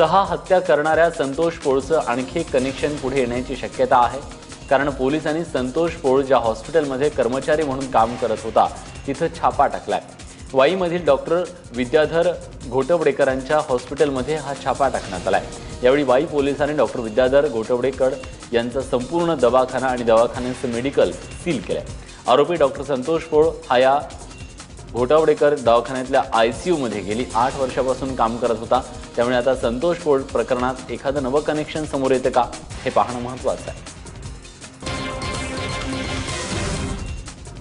सहा हत्या करणाऱ्या संतोष पोळचं आणखी एक कनेक्शन पुढे येण्याची शक्यता आहे. कारण पोलिसांनी संतोष पोळ ज्या हॉस्पिटलमध्ये कर्मचारी म्हणून काम करत होता तिथं छापा टाकलाय. वाईमधील डॉक्टर विद्याधर घोटवडेकरांच्या हॉस्पिटलमध्ये हा छापा टाकण्यात आलाय. यावेळी वाई पोलिसांनी डॉक्टर विद्याधर घोटवडेकर यांचा संपूर्ण दवाखाना आणि दवाखान्याचं मेडिकल सील केलंय. आरोपी डॉक्टर संतोष पोळ हा या घोटावडेकर दवाखान्यातल्या आय सी गेली. आठ वर्षापासून काम करत होता. त्यामुळे आता संतोष पोळ प्रकरणात एखादं नवं कनेक्शन समोर येतं का हे पाहणं महत्त्वाचं आहे.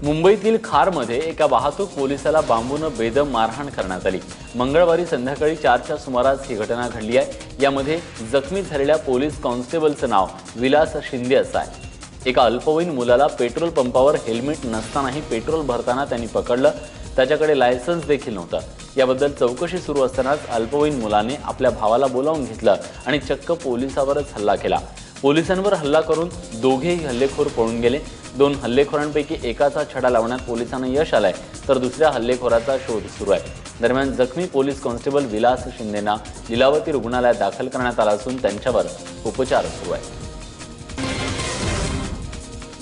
मुंबईतील खारमध्ये एका वाहतूक पोलिसाला बांबूनं बेदम मारहाण करण्यात आली. मंगळवारी संध्याकाळी चारच्या सुमारास ही घटना घडली आहे. यामध्ये जखमी झालेल्या पोलीस कॉन्स्टेबलचं नाव विलास शिंदे असं आहे. एका अल्पवयीन मुलाला पेट्रोल पंपावर हेल्मेट नसतानाही पेट्रोल भरताना त्यांनी पकडलं. त्याच्याकडे लायसन्स देखील नव्हता. याबद्दल चौकशी सुरू असतानाच अल्पवयीन मुलाने आपल्या भावाला बोलावून घेतलं आणि चक्क पोलिसावरच हल्ला केला. पोलिसांवर हल्ला करून दोघेही हल्लेखोर पळून गेले. दोन हल्लेखोरांपैकी एकाचा छडा लावण्यात पोलिसांना यश आलाय तर दुसऱ्या हल्लेखोराचा शोध सुरू आहे. दरम्यान जखमी पोलीस कॉन्स्टेबल विलास शिंदेना लिलावती रुग्णालयात दाखल करण्यात आला असून त्यांच्यावर उपचार सुरू आहे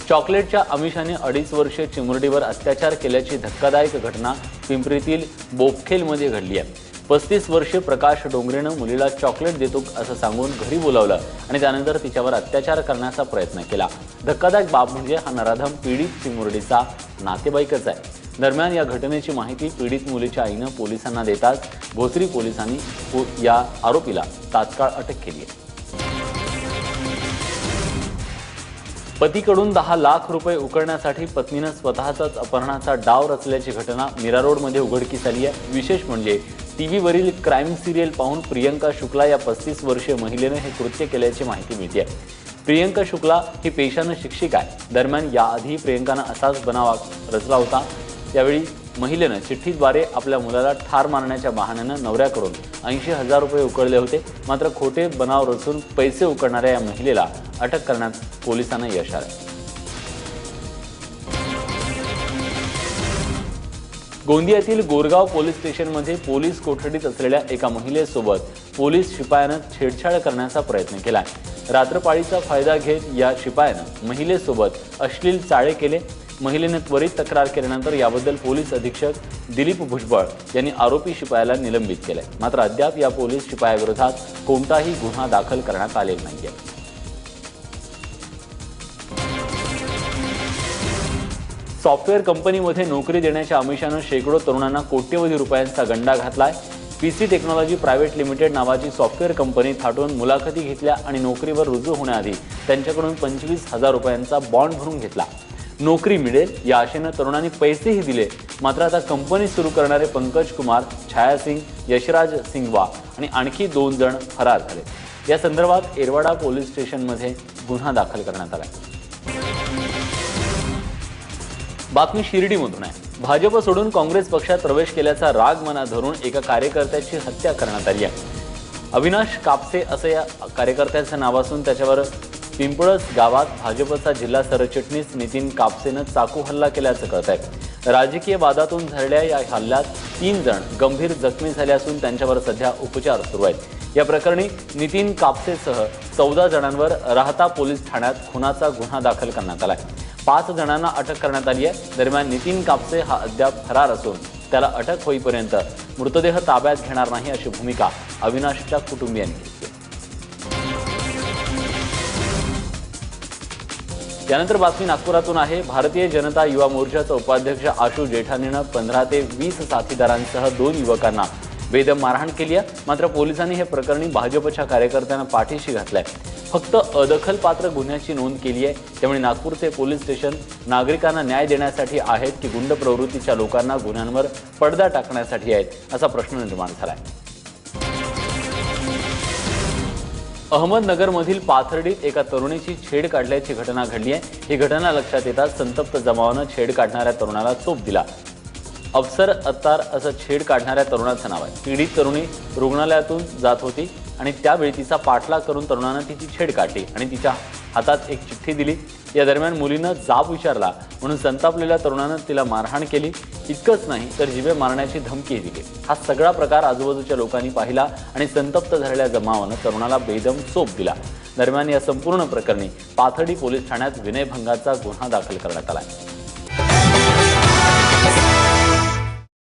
चॉकलेटच्या आमिषाने अडीच वर्षे चिमुरडीवर अत्याचार केल्याची धक्कादायक घटना पिंपरीतील बोपखेलमध्ये घडली आहे. पस्तीस वर्षे प्रकाश डोंगरेनं मुलीला चॉकलेट देतो असं सांगून घरी बोलावलं आणि त्यानंतर तिच्यावर अत्याचार करण्याचा प्रयत्न केला. धक्कादायक बाब म्हणजे हा नराधम पीडित चिमुरडीचा नातेवाईकच आहे. दरम्यान या घटनेची माहिती पीडित मुलीच्या आईनं पोलिसांना देताच भोसरी पोलिसांनी या आरोपीला तात्काळ अटक केली आहे. पतीकडून दहा लाख रुपये उकळण्यासाठी पत्नीनं स्वतःचाच अपहरणाचा डाव रचल्याची घटना मीरा रोडमध्ये उघडकीस आली आहे. विशेष म्हणजे टीव्हीवरील क्राईम सिरियल पाहून प्रियंका शुक्ला या पस्तीस वर्षीय महिलेनं हे कृत्य केल्याची माहिती मिळते. प्रियंका शुक्ला ही पेशानं शिक्षिका आहे. दरम्यान याआधी प्रियंकानं असाच बनावा रचला होता. त्यावेळी महिलेनं चिठ्ठीद्वारे आपल्या मुलाला ठार मारण्याच्या बहाण्यानं नवऱ्याकडून ऐंशी हजार रुपये उकळले होते. मात्र खोटे बनाव रचून पैसे उकळणाऱ्या या महिलेला अटक करण्यात पोलिसांना यश आलं. गोंदियातील गोरगाव पोलीस स्टेशनमध्ये पोलीस कोठडीत असलेल्या एका महिलेसोबत पोलीस शिपायानं छेडछाड करण्याचा प्रयत्न केला रात्रपाळीचा फायदा घेत या शिपायानं महिलेसोबत अश्लील चाळे केले. महिलेने त्वरित तक्रार केल्यानंतर याबद्दल पोलीस अधीक्षक दिलीप भुजबळ यांनी आरोपी शिपायाला निलंबित केलंय. मात्र अद्याप या पोलीस शिपायाविरोधात कोणताही गुन्हा दाखल करण्यात आलेला नाहीये. सॉफ्टवेअर कंपनीमध्ये नोकरी देण्याच्या आमिषानं शेकडो तरुणांना कोट्यवधी रुपयांचा गंडा घातलाय. पीसी टेक्नॉलॉजी प्रायव्हेट लिमिटेड नावाची सॉफ्टवेअर कंपनी थाटून मुलाखती घेतल्या आणि नोकरीवर रुजू होण्याआधी त्यांच्याकडून पंचवीस हजार रुपयांचा बॉन्ड भरून घेतला. नोकरी मिळेल या आशेनं तरुणांनी पैसेही दिले. मात्र आता कंपनी सुरू करणारे पंकज कुमार छाया सिंग यशराज सिंगवा आणि आणखी दोन जण फरार झाले. या संदर्भात एरवाडा पोलीस स्टेशनमध्ये गुन्हा दाखल करण्यात आला बातमी शिर्डीमधून आहे. भाजप सोडून काँग्रेस पक्षात प्रवेश केल्याचा राग मना धरून एका कार्यकर्त्याची हत्या करण्यात आली आहे. अविनाश कापसे असं या कार्यकर्त्याचं नाव असून त्याच्यावर पिंपळस गावात भाजपचा जिल्हा सरचिटणीस नितीन कापसेनं चाकू हल्ला केल्याचं कळत आहे राजकीय वादातून झालेल्या या हल्ल्यात तीन जण गंभीर जखमी झाले असून त्यांच्यावर सध्या उपचार सुरू आहेत. या प्रकरणी नितीन कापसेसह चौदा जणांवर राहता पोलीस ठाण्यात खुनाचा गुन्हा दाखल करण्यात आला आहे पाच जणांना अटक करण्यात आली आहे. दरम्यान नितीन कापसे हा अद्याप फरार असून त्याला अटक होईपर्यंत मृतदेह ताब्यात घेणार नाही अशी भूमिका अविनाशच्या कुटुंबियांनी घेतली बातमी नागपुरातून आहे. भारतीय जनता युवा मोर्चाचा उपाध्यक्ष आशू जेठानीनं पंधरा ते वीस साथीदारांसह दोन युवकांना बेदम मारहाण केली आहे. मात्र पोलिसांनी हे प्रकरणी भाजपच्या कार्यकर्त्यांना पाठीशी घातलंय. फक्त अदखलपात्र गुन्ह्याची नोंद केली आहे. त्यामुळे नागपूरचे पोलीस स्टेशन नागरिकांना न्याय देण्यासाठी आहेत की गुंड प्रवृत्तीच्या लोकांना गुन्ह्यांवर पडदा टाकण्यासाठी आहेत असा प्रश्न निर्माण झालाय. अहमदनगरमधील पाथर्डीत एका तरुणीची छेड काढल्याची घटना घडली आहे. ही घटना लक्षात येताच संतप्त जमावानं छेड काढणाऱ्या तरुणाला चोप दिला. अफसर अत्तार असं छेड काढणाऱ्या तरुणाचं नाव आहे. पीडित तरुणी रुग्णालयातून जात होती आणि त्यावेळी तिचा पाठलाग करून तरुणानं तिची छेड काढली आणि तिच्या हातात एक चिठ्ठी दिली. या दरम्यान मुलीनं जाब विचारला म्हणून संतापलेल्या तरुणानं तिला मारहाण केली. इतकंच नाही तर जिवे मारण्याची धमकीही दिली. हा सगळा प्रकार आजूबाजूच्या लोकांनी पाहिला आणि संतप्त झालेल्या जमावानं तरुणाला बेदम चोप दिला. दरम्यान या संपूर्ण प्रकरणी पाथडी पोलीस ठाण्यात विनयभंगाचा गुन्हा दाखल करण्यात आला